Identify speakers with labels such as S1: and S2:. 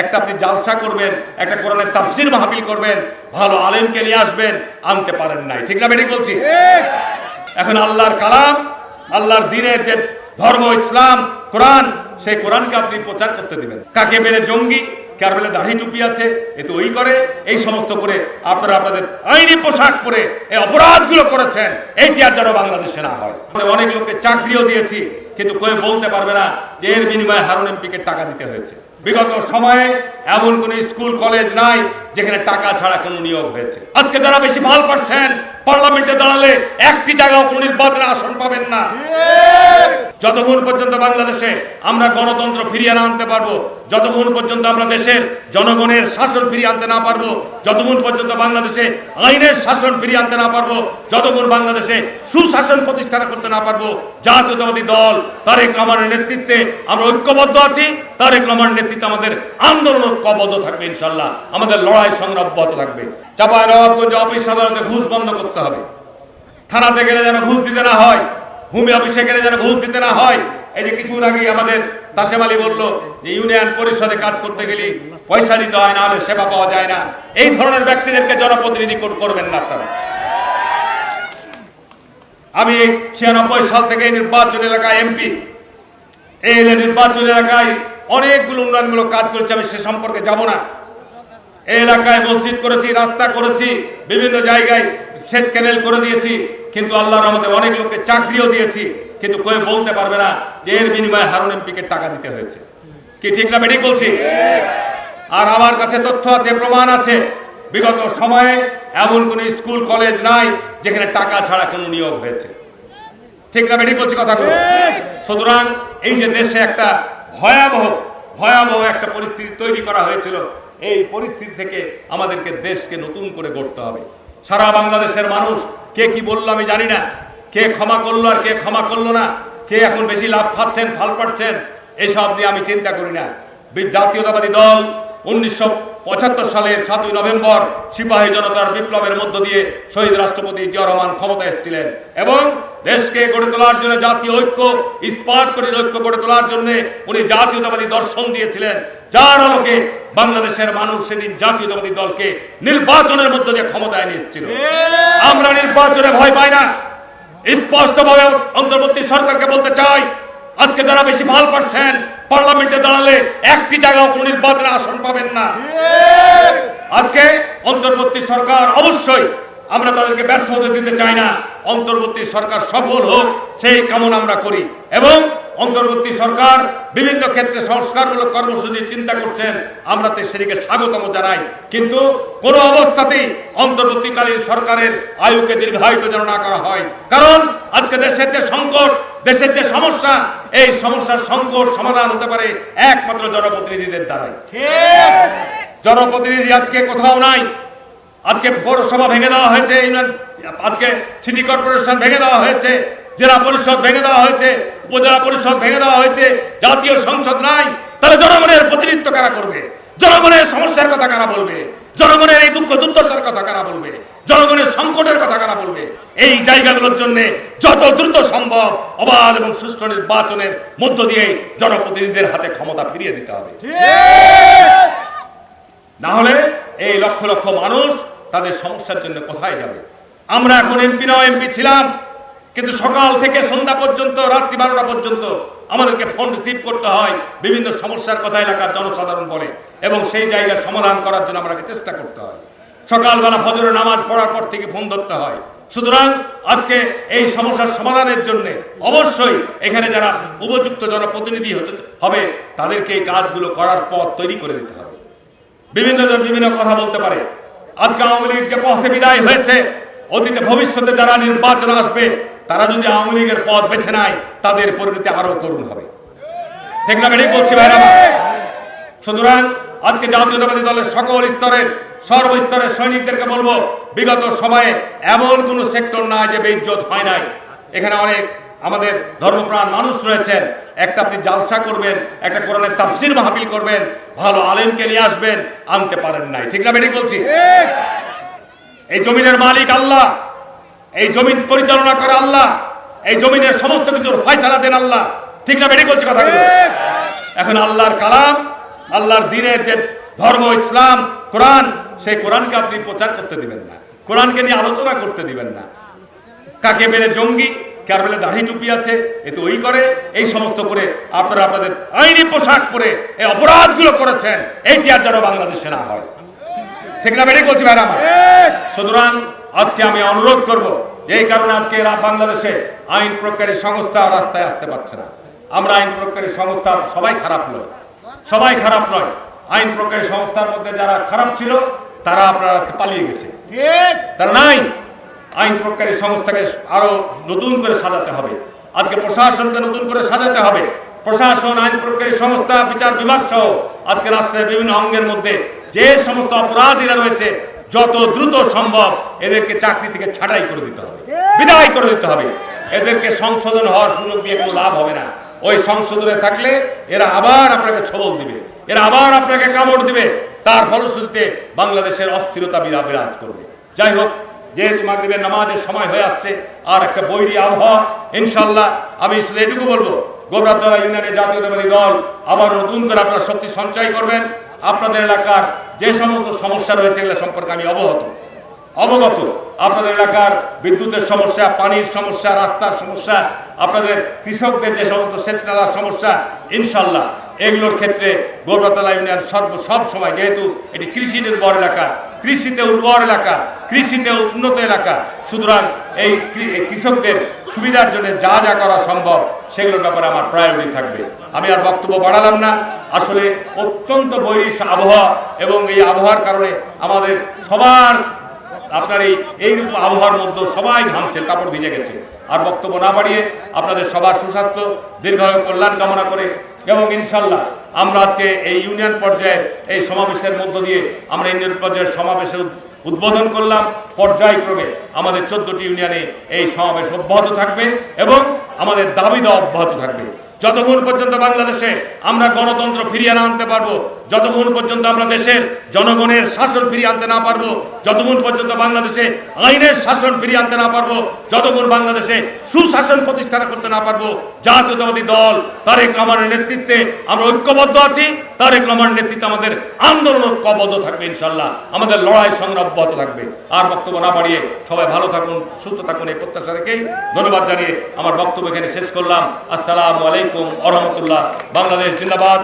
S1: একটা আপনি জালসা করবেন, একটা কোরআনের তাফসির মাহফিল করবেন, ভালো আলেমকে নিয়ে আসবেন, আনতে পারেন নাই। ঠিক না বেঠিক বলছি? এখন আল্লাহর কালাম, আল্লাহর দিনের যে ধর্ম, ইসলাম, কোরআন, সেই কোরআনকে আপনি প্রচার করতে দিবেন। কাকে বেলে জঙ্গি, কার বেলে দাড়ি টুপি আছে, এ তো ওই করে, এই সমস্ত করে আপনারা আপনাদের আইনি পোশাক পরে এই অপরাধগুলো করেছেন এইটি আর যেন বাংলাদেশে না হয়। অনেক লোককে চাকরিও দিয়েছি কিন্তু কেউ বলতে পারবে না যে এর বিনিময়ে হারুন এমপিকে টাকা দিতে হয়েছে। বিগত সময়ে এমন কোন স্কুল, কলেজ নাই যেখানে টাকা ছাড়া কোনো নিয়োগ হয়েছে। আজকে যারা বেশি ভালো পাচ্ছেন পার্লামেন্টে দাঁড়ালে একটি জায়গা কোনো নির্বাচনে আসন পাবেন না। যতক্ষণ পর্যন্ত বাংলাদেশে আমরা গণতন্ত্র ফিরিয়ে না আনতে পারব, যতক্ষণ পর্যন্ত আমরা দেশের জনগণের শাসন ফিরিয়ে আনতে না পারব, যতক্ষণ পর্যন্ত বাংলাদেশে আইনের শাসন ফিরিয়ে আনতে না পারব, যতক্ষণ বাংলাদেশে সুশাসন প্রতিষ্ঠা করতে না পারব, জাতীয়তাবাদী দল তারেক রহমানের নেতৃত্বে আমরা ঐক্যবদ্ধ আছি, তারেক রহমানের নেতৃত্বে আমাদের আন্দোলন ঐক্যবদ্ধ থাকবে ইনশাল্লাহ, আমাদের লড়াই সংগ্রাম অব্যাহত থাকবে। চাপায় নবাবগঞ্জ অফিস আদালতে ঘুষ বন্ধ করতে হবে। থানাতে গেলে যেন ঘুষ দিতে না হয় ভূমি গেলে যেন ঘুষ দিতে না হয়। এই যে কিছুদিন আগে আমাদের তাসেম আলী বলল যে, ইউনিয়ন পরিষদে কাজ করতে গেলে পয়সা দিতে হয় না হলে সেবা পাওয়া যায় না। এই ধরনের ব্যক্তিদেরকে জনপ্রতিনিধি করবেন না আপনারা। আমি ছিয়ানব্বই সাল থেকে নির্বাচন এলাকায় এমপি। এই নির্বাচন এলাকায় অনেকগুলো উন্নয়নমূলক কাজ করেছি, আমি সে সম্পর্কে যাব না। এই এলাকায় মসজিদ করেছি, রাস্তা করেছি, বিভিন্ন জায়গায় সেচ ক্যানেল করে দিয়েছি। কিন্তু আল্লাহর আমাদের অনেক লোককে চাকরিও দিয়েছি, কিন্তু কেউ বলতে পারবে না যে এর বিনিময়ে হারুন এমপিকে টাকা দিতে হয়েছে। কি ঠিক না বেঠিক বলছি? আর আমার কাছে তথ্য আছে, প্রমাণ আছে। বিগত সময়ে এমন কোন স্কুল, কলেজ নাই যেখানে টাকা ছাড়া কোনো নিয়োগ হয়েছে। ঠিক না বেঠিক বলছি কথাগুলো? সুতরাং এই যে দেশে একটা ভয়াবহ ভয়াবহ একটা পরিস্থিতি তৈরি করা হয়েছিল, এই পরিস্থিতি থেকে আমাদেরকে দেশকে নতুন করে গড়তে হবে। সারা বাংলাদেশের মানুষ কে কি বলল আমি জানি না। কে ক্ষমা করল আর কে ক্ষমা করল না। কে এখন বেশি লাভ পাচ্ছেন ফাল পাচ্ছেন, এসব নিয়ে আমি চিন্তা করি না। জাতীয়তাবাদী দল উনিশশো পঁচাত্তর সালের সাতই নভেম্বর সিপাহী জনতার বিপ্লবের মধ্য দিয়ে শহীদ রাষ্ট্রপতি জিয়া রহমান ক্ষমতা এসেছিলেন। এবং দেশকে গড়ে তোলার জন্য জাতীয় ঐক্য ইস্পাত কঠিন ঐক্য গড়ে তোলার জন্য উনি জাতীয়তাবাদী দর্শন দিয়েছিলেন। যার আলোকে বাংলাদেশের মানুষ সেদিন জাতীয়তাবাদী দলকে নির্বাচনের মধ্য দিয়ে ক্ষমতায় নিয়ে এসেছিল। আমরা নির্বাচনে ভয় পাই না। স্পষ্টভাবে অন্তর্বর্তী সরকারকে বলতে চাই আজকে যারা বেশি ভালো পাচ্ছেন পার্লামেন্টে দাঁড়ালে একটি জায়গা কোনো নির্বাচনে আসন পাবেন না। আজকে অন্তর্বর্তী সরকার অবশ্যই আমরা তাদেরকে ব্যর্থ হতে দিতে চাই না। অন্তর্বর্তী সরকার সফল হোক, সেই কামনা আমরা করি। এবং অন্তর্বর্তী সরকার বিভিন্ন ক্ষেত্রে সংস্কারমূলক কর্মসূচি চিন্তা করছেন, আমরা তো সেদিকে স্বাগতম জানাই। কিন্তু কোনো অবস্থাতেই অন্তর্বর্তীকালীন সরকারের আয়ুকে দীর্ঘায়িত যেন না করা হয়। কারণ আজকে দেশের যে সংকট, দেশের যে সমস্যা এই সমস্যার সংকট সমাধান হতে পারে একমাত্র জনপ্রতিনিধিদের দ্বারাই। জনপ্রতিনিধি আজকে কোথাও নাই। আজকে পৌরসভা ভেঙে দেওয়া হয়েছে আজকে সিটি কর্পোরেশন ভেঙে দেওয়া হয়েছে জেলা পরিষদ ভেঙে দেওয়া হয়েছে উপজেলা পরিষদ ভেঙে দেওয়া হয়েছে জাতীয় সংসদ নাই। তাহলে জনগণের প্রতিনিধিত্ব কারা করবে? জনগণের সমস্যার কথা কারা বলবে? জনগণের এই দুঃখ দুর্দশার কথা কারা বলবে? জনগণের সংকটের কথা কারা বলবে? এই জায়গাগুলোর জন্য যত দ্রুত সম্ভব অবাধ এবং সুষ্ঠু নির্বাচনের মধ্য দিয়ে জনপ্রতিনিধিদের হাতে ক্ষমতা ফিরিয়ে দিতে হবে। না হলে এই লক্ষ লক্ষ মানুষ তাদের সমস্যার জন্য কোথায় যাবে? আমরা এখন এমপি নয় এমপি ছিলাম কিন্তু সকাল থেকে সন্ধ্যা পর্যন্ত রাত্রি বারোটা পর্যন্ত আমাদেরকে ফোন রিসিভ করতে হয়। বিভিন্ন সমস্যার কথা এলাকার জনসাধারণ বলে। এবং সেই জায়গার সমাধান করার জন্য আমাকে চেষ্টা করতে হয়। সকালবেলা ফজরের নামাজ পড়ার পর থেকে ফোন ধরতে হয়। সুতরাং আজকে এই সমস্যার সমাধানের জন্য অবশ্যই এখানে যারা উপযুক্ত জনপ্রতিনিধি হতে হবে, তাদেরকে এই কাজগুলো করার পথ তৈরি করে দিতে হবে। বিভিন্ন জন বিভিন্ন কথা বলতে পারে। আজকে আওয়ামী লীগ যে পথে বিদায় হয়েছে, অতীতে ভবিষ্যতে যারা নির্বাচন আসবে তারা যদি আওয়ামী লীগের পথ বেছে নেয় তাদের পরিণতি আরও করুণ হবে। ঠিক না বেঠিক বলছি ভাইরা সুতরাং আজকে জাতীয়তাবাদী দলের সকল স্তরের সর্বস্তরের সৈনিকদেরকে বলব বিগত সময়ে এমন কোন সেক্টর নাই যে বেইজ্জত হয় নাই। এখানে অনেক আমাদের ধর্মপ্রাণ মানুষ রয়েছেন। একটা আপনি জালসা করবেন একটা কোরআনের তাফসির মাহফিল করবেন ভালো আলেমকে নিয়ে আসবেন আনতে পারেন নাই। ঠিক না বেঠিক বলছি? এই জমিনের মালিক আল্লাহ এই জমিন পরিচালনা করে আল্লাহ। এই জমিনের সমস্ত কিছুর ফয়সালা দেন আল্লাহ। ঠিক না, বেঠিক বলছি কথাগুলো? এখন আল্লাহর কালাম, আল্লাহর দিনের যে ধর্ম, ইসলাম, কোরআন, সেই কোরআনকে আপনি প্রচার করতে দিবেন না। কোরআনকে নিয়ে আলোচনা করতে দিবেন না। কাকে বেলে জঙ্গি, কার বেলে দাড়ি টুপি আছে, এ তো ওই করে। এই সমস্ত করে আপনারা আপনাদের আইনি পোশাক পরে এই অপরাধগুলো করেছেন। এইটি আর যেন বাংলাদেশে না হয়। ঠিক না বেরিয়ে বলছি ম্যাডাম সুতরাং আজকে আমি অনুরোধ করব এই কারণে আজকে এরা বাংলাদেশে আইন প্রকারী সংস্থা রাস্তায় আসতে পারছে না। আমরা আইন প্রজ্ঞারী সংস্থা সবাই খারাপ নয়। সবাই খারাপ নয়। আইন প্রকারী সংস্থার মধ্যে যারা খারাপ ছিল তারা আপনারা আজকে পালিয়ে গেছে। তারা নাই। আইন প্রজ্ঞারী সংস্থাকে আরও নতুন করে সাজাতে হবে। আজকে প্রশাসনকে নতুন করে সাজাতে হবে। প্রশাসন আইন প্রজ্ঞারী সংস্থা বিচার বিভাগ সহ আজকে রাষ্ট্রের বিভিন্ন অঙ্গের মধ্যে যে সমস্ত অপরাধীরা রয়েছে যত দ্রুত সম্ভব এদেরকে চাকরি থেকে ছাঁটাই করে দিতে হবে। বিদায় করে দিতে হবে। এদেরকে সংশোধন হওয়ার সুযোগ দিয়ে কোনো লাভ হবে না। ওই সংশোধনে থাকলে এরা আবার আপনাকে ছবল দিবে। এরা আবার আপনাকে কামড় দিবে। তার ফলশ্রুতিতে বাংলাদেশের অস্থিরতা বিরা- বিরাজ করবে। যাই হোক যেহেতু মাগরিবের নামাজের সময় হয়ে আসছে আর একটা বৈরী আবহাওয়া ইনশাল্লাহ আমি শুধু এটুকু বলব গোবরাতলা ইউনিয়নের জাতীয়তাবাদী দল আবার নতুন করে আপনারা শক্তি সঞ্চয় করবেন। আপনাদের এলাকার যে সমস্ত সমস্যা রয়েছে এগুলো সম্পর্কে আমি অবগত। অবগত। আপনাদের এলাকার বিদ্যুতের সমস্যা, পানির সমস্যা, রাস্তার সমস্যা, আপনাদের কৃষকদের যে সমস্ত সেচ নালার সমস্যা, ইনশাল্লাহ। এগুলোর ক্ষেত্রে গৌরতলা ইউনিয়ন সর্ব সব সময় যেহেতু এটি কৃষি নির্ভর এলাকা, কৃষিতে উর্বর এলাকা, কৃষিতে উন্নত এলাকা, সুতরাং এই এই কৃষকদের সুবিধার জন্য যা যা করা সম্ভব সেগুলোর ব্যাপারে আমার প্রায়োরিটি থাকবে। আমি আর বক্তব্য বাড়ালাম না। আসলে অত্যন্ত বৈরিশ আবহাওয়া এবং এই আবহাওয়ার কারণে আমাদের সবার আপনার এই এইরকম আবহাওয়ার মধ্যে সবাই ঘামছে, কাপড় ভিজে গেছে। আর বক্তব্য না বাড়িয়ে আপনাদের সবার সুস্বাস্থ্য, দীর্ঘায়ু কল্যাণ কামনা করে এবং ইনশাল্লাহ আমরা আজকে এই ইউনিয়ন পর্যায়ে এই সমাবেশের মধ্য দিয়ে আমরা ইউনিয়ন পর্যায়ের সমাবেশে উদ্বোধন করলাম। পর্যায়ক্রমে আমাদের চোদ্দটি ইউনিয়নে এই সমাবেশ অব্যাহত থাকবে এবং আমাদের দাবি দেওয়া অব্যাহত থাকবে। যতক্ষণ পর্যন্ত বাংলাদেশে আমরা গণতন্ত্র ফিরিয়ে আনতে পারব যতক্ষণ পর্যন্ত আমরা দেশের জনগণের শাসন ফিরিয়ে আনতে না পারব, যতক্ষণ পর্যন্ত বাংলাদেশে আইনের শাসন ফিরিয়ে আনতে না পারব, যতক্ষণ বাংলাদেশে সুশাসন প্রতিষ্ঠা করতে না পারব, জাতীয়তাবাদী দল তারেক রহমানের নেতৃত্বে আমরা ঐক্যবদ্ধ আছি, তারেক রহমানের নেতৃত্বে আমাদের আন্দোলন ঐক্যবদ্ধ থাকবে ইনশাল্লাহ, আমাদের লড়াই সংগ্রাম অব্যাহত থাকবে। আর বক্তব্য না বাড়িয়ে সবাই ভালো থাকুন, সুস্থ থাকুন, এই প্রত্যাশা রেখেই ধন্যবাদ জানিয়ে আমার বক্তব্য এখানে শেষ করলাম। আসসালামু আলাইকুম আরহামতুল্লাহ বাংলাদেশ জিন্দাবাদ।